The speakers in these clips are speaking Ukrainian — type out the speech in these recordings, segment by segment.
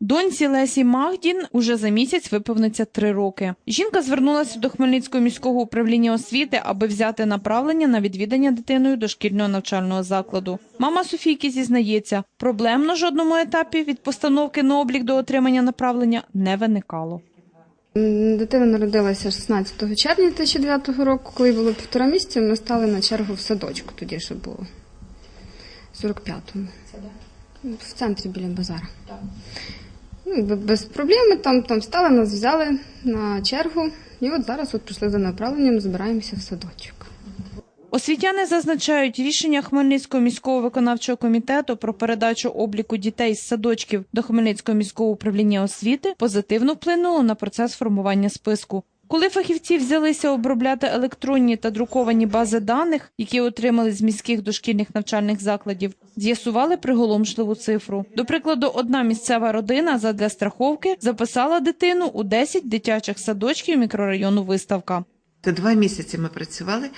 Доньці Лесі Магдін уже за місяць виповниться три роки. Жінка звернулася до Хмельницького міського управління освіти, аби взяти направлення на відвідання дитиною дошкільного навчального закладу. Мама Софійки зізнається, проблем на жодному етапі від постановки на облік до отримання направлення не виникало. Дитина народилася 16 червня 2009 року, коли було півтора місяця, ми стали на чергу в садочку, тоді ще було. В 45-му. В центрі біля базара. Ну, без проблем там, там стали, нас взяли на чергу. І от зараз от прийшли за направленням, збираємося в садочок. Освітяни зазначають, рішення Хмельницького міського виконавчого комітету про передачу обліку дітей з садочків до Хмельницького міського управління освіти позитивно вплинуло на процес формування списку. Коли фахівці взялися обробляти електронні та друковані бази даних, які отримали з міських дошкільних навчальних закладів, з'ясували приголомшливу цифру. До прикладу, одна місцева родина задля страховки записала дитину у 10 дитячих садочків мікрорайону Виставка. Це два місяці ми працювали.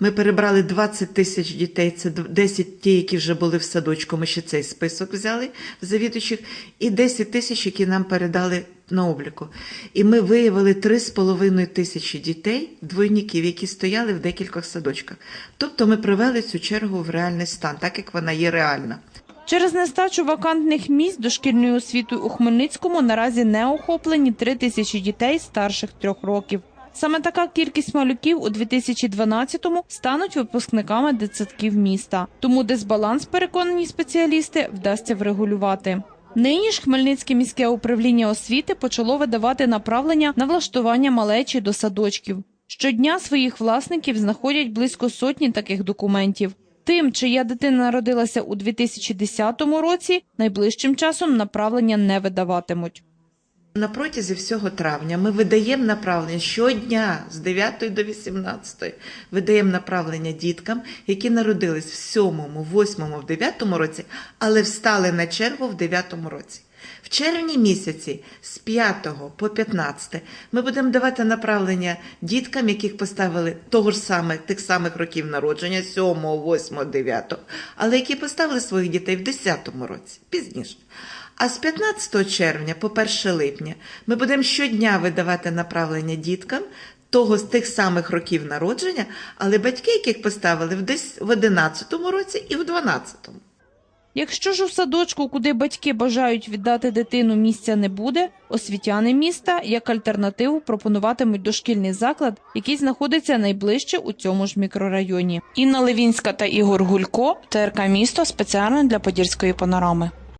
Ми перебрали 20 тисяч дітей. Це д- 10 ті, які вже були в садочку. Ми ще цей список взяли в завідуючих, і 10 тисяч, які нам передали на обліку. І ми виявили 3,5 тисячі дітей, двойників, які стояли в декількох садочках. Тобто ми привели цю чергу в реальний стан, так як вона є реальна. Через нестачу вакантних місць дошкільною освітою у Хмельницькому наразі не охоплені 3 тисячі дітей старших трьох років. Саме така кількість малюків у 2012-му стануть випускниками дитсадків міста. Тому дисбаланс, переконані спеціалісти, вдасться врегулювати. Нині ж Хмельницьке міське управління освіти почало видавати направлення на влаштування малечі до садочків. Щодня своїх власників знаходять близько сотні таких документів. Тим, чия дитина народилася у 2010 році, найближчим часом направлення не видаватимуть. На протязі всього травня ми видаємо направлення щодня з 9 до 18. Видаємо направлення діткам, які народились в 7, 8, в 9 році, але встали на чергу в 9 році. В червні місяці з 5 по 15 ми будемо давати направлення діткам, яких поставили того ж саме, тих самих років народження, 7, 8, 9, але які поставили своїх дітей в 10 році, пізніше. А з 15 червня по 1 липня ми будемо щодня видавати направлення діткам того з тих самих років народження, але батьки, яких поставили в десь 11 році і в 12. Якщо ж у садочку, куди батьки бажають віддати дитину, місця не буде, освітяни міста як альтернативу пропонуватимуть дошкільний заклад, який знаходиться найближче у цьому ж мікрорайоні. Інна Левінська та Ігор Гулько, ТРК місто спеціально для подільської панорами.